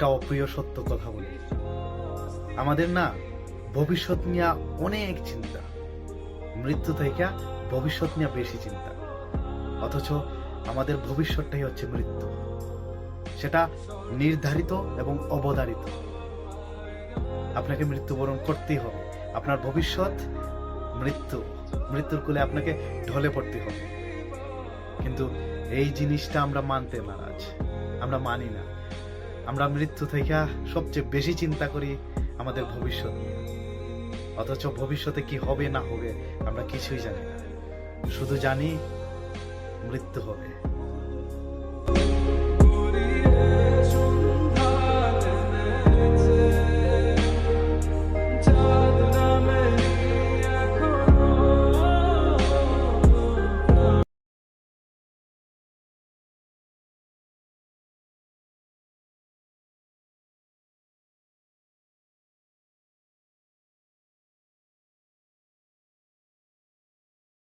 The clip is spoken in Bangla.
একটা অপ্রিয় সত্য কথা বলি। আমাদের না ভবিষ্যৎ নিয়ে অনেক চিন্তা। মৃত্যু থেকে ভবিষ্যৎ নিয়ে বেশি চিন্তা। অথচ আমাদের ভবিষ্যৎটাই হচ্ছে মৃত্যু। সেটা নির্ধারিত এবং অবধারিত। আপনাকে মৃত্যুবরণ করতেই হবে। আপনার ভবিষ্যৎ মৃত্যু। মৃত্যুর কোলে আপনাকে ঢলে পড়তে হবে। কিন্তু এই জিনিসটা আমরা মানতে নারাজ। আমরা মানি না। আমরা মৃত্যু থেকে সবচেয়ে বেশি চিন্তা করি আমাদের ভবিষ্যৎ নিয়ে। অথচ ভবিষ্যতে কি হবে, না হবে, আমরা কিছুই জানি না। শুধু জানি মৃত্যু হবে।